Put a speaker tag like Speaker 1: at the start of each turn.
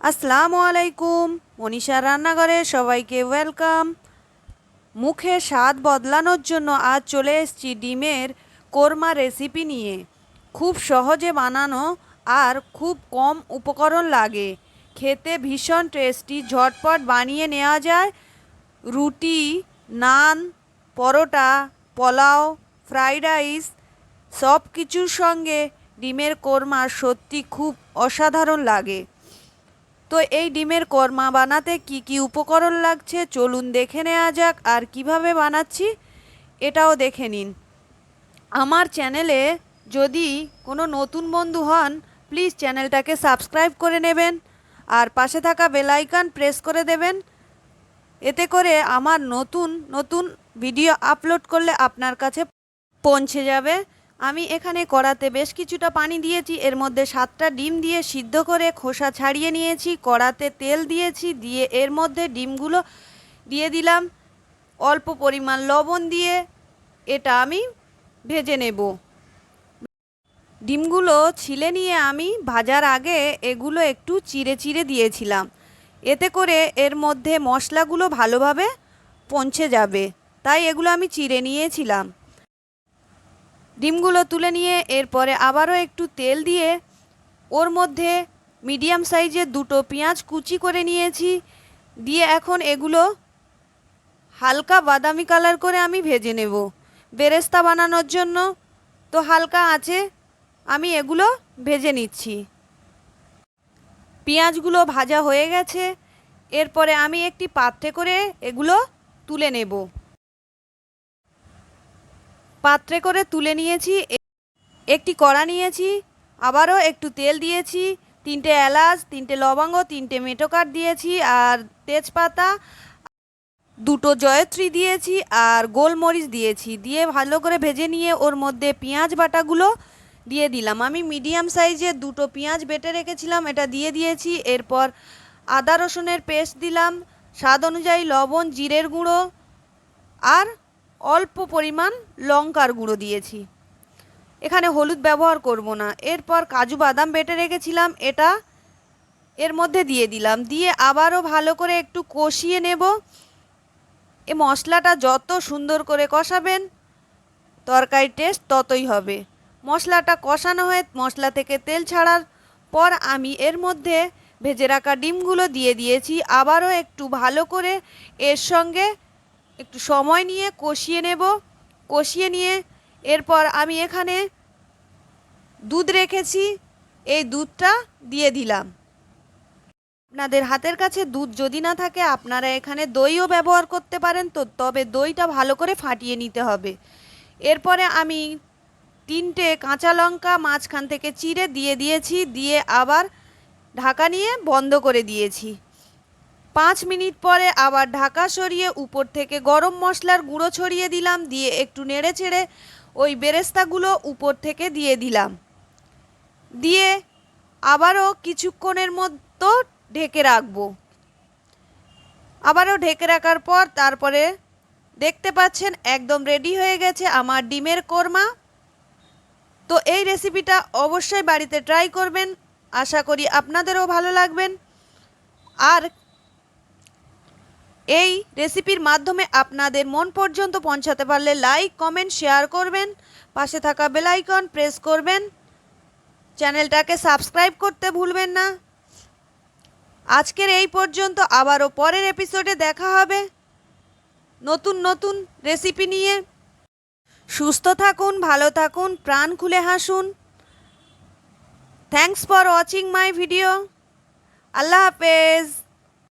Speaker 1: আসসালামু আলাইকুম মনীষা রান্নাঘরে সবাইকে ওয়েলকাম। মুখে স্বাদ বদলানোর জন্য আজ চলে এসেছি ডিমের কোরমা রেসিপি নিয়ে। খুব সহজে বানানো আর খুব কম উপকরণ লাগে। খেতে ভীষণ টেস্টি, ঝটপট বানিয়ে নেওয়া যায়। রুটি, নান, পরোটা, পোলাও, ফ্রাইড রাইস সব কিছুর সঙ্গে ডিমের কোরমা সত্যি খুব অসাধারণ লাগে। তো এই ডিমের কর্মা বানাতে কি কি উপকরণ লাগছে? চলুন দেখে নেওয়া যাক। আর কীভাবে বানাচ্ছি? এটাও দেখে নিন। আমার চ্যানেলে যদি কোনো নতুন বন্ধু হন, প্লিজ চ্যানেলটাকে সাবস্ক্রাইব করে নেবেন আর পাশে থাকা বেল আইকন প্রেস করে দেবেন। এতে করে আমার নতুন নতুন ভিডিও আপলোড করলে আপনার কাছে পৌঁছে যাবে। আমি এখানে কড়াতে বেশ কিছুটা পানি দিয়েছি। এর মধ্যে সাতটা ডিম দিয়ে সিদ্ধ করে খোসা ছাড়িয়ে নিয়েছি, কড়াতে তেল দিয়েছি, দিয়ে এর মধ্যে ডিমগুলো দিয়ে দিলাম। অল্প পরিমাণ লবণ দিয়ে এটা আমি ভেজে নেব। ডিমগুলো ছিলে নিয়ে আমি ভাজার আগে এগুলো একটু চিড়ে চিড়ে দিয়েছিলাম। এতে করে এর মধ্যে মশলাগুলো ভালোভাবে পৌঁছে যাবে, তাই এগুলো আমি চিড়ে নিয়েছিলাম। ডিমগুলো তুলে নিয়ে এরপরে আবারও একটু তেল দিয়ে ওর মধ্যে মিডিয়াম সাইজের দুটো পেঁয়াজ কুচি করে নিয়েছি। দিয়ে এখন এগুলো হালকা বাদামি কালার করে আমি ভেজে নেব। বেরেস্তা বানানোর জন্য তো হালকা আছে, আমি এগুলো ভেজে নিচ্ছি। পেঁয়াজগুলো ভাজা হয়ে গেছে, এরপরে আমি একটি পাত্রে করে এগুলো তুলে নেব। পাত্রে করে তুলে নিয়েছি, একটি কড়া নিয়েছি, আবারও একটু তেল দিয়েছি, তিনটে এলাচ, তিনটে লবঙ্গ, তিনটে মেটোকাট দিয়েছি আর তেজপাতা, দুটো জয়ত্রী দিয়েছি আর গোলমরিচ দিয়েছি। দিয়ে ভালো করে ভেজে নিয়ে ওর মধ্যে পেঁয়াজ বাটাগুলো দিয়ে দিলাম। আমি মিডিয়াম সাইজে দুটো পেঁয়াজ বেটে রেখেছিলাম, এটা দিয়ে দিয়েছি। এরপর আদা রসুনের পেস্ট দিলাম, স্বাদ অনুযায়ী লবণ, জিরের গুঁড়ো আর অল্প পরিমাণ লঙ্কার গুঁড়ো দিয়েছি। এখানে হলুদ ব্যবহার করব না। এরপর কাজু বাদাম বেটে রেখেছিলাম, এটা এর মধ্যে দিয়ে দিলাম। দিয়ে আবারও ভালো করে একটু কষিয়ে নেব। এ মশলাটা যত সুন্দর করে কষাবেন তরকারি টেস্ট ততই হবে। মশলাটা কষানো হয়ে মশলা থেকে তেল ছাড়ার পর আমি এর মধ্যে ভেজে রাখা ডিমগুলো দিয়ে দিয়েছি। আবারও একটু ভালো করে এর সঙ্গে একটু সময় নিয়ে কষিয়ে নেব। কষিয়ে নিয়ে এরপর আমি এখানে দুধ রেখেছি। এই দুধটা দিয়ে দিলাম। আপনাদের হাতের কাছে দুধ যদি না থাকে, আপনারা এখানে দইও ব্যবহার করতে পারেন তো, তবে দইটা ভালো করে ফাটিয়ে নিতে হবে। এরপরে আমি তিনটে কাঁচা লঙ্কা মাঝখান থেকে চিড়ে দিয়ে দিয়েছি, দিয়ে আবার ঢাকা নিয়ে বন্ধ করে দিয়েছি। পাঁচ মিনিট পরে আবার ঢাকা সরিয়ে উপর থেকে গরম মশলার গুঁড়ো ছড়িয়ে দিলাম, দিয়ে একটু নেড়ে চেড়ে ওই বেরেস্তাগুলো উপর থেকে দিয়ে দিলাম। দিয়ে আবারও কিছুক্ষণের মতো ঢেকে রাখব। আবারও ঢেকে রাখার পর তারপরে দেখতে পাচ্ছেন একদম রেডি হয়ে গেছে আমার ডিমের কোরমা। তো এই রেসিপিটা অবশ্যই বাড়িতে ট্রাই করবেন। আশা করি আপনাদেরও ভালো লাগবেন। আর এই রেসিপির মাধ্যমে আপনাদের মন পর্যন্ত পৌঁছাতে পারলে লাইক, কমেন্ট, শেয়ার করবেন। পাশে থাকা বেল আইকন প্রেস করবেন। চ্যানেলটাকে সাবস্ক্রাইব করতে ভুলবেন না। আজকের এই পর্যন্ত আবারও পরের এপিসোডে দেখা হবে। নতুন নতুন রেসিপি নিয়ে। সুস্থ থাকুন, ভালো থাকুন, প্রাণ খুলে হাসুন। Thanks for watching my video আল্লাহ হাফেজ।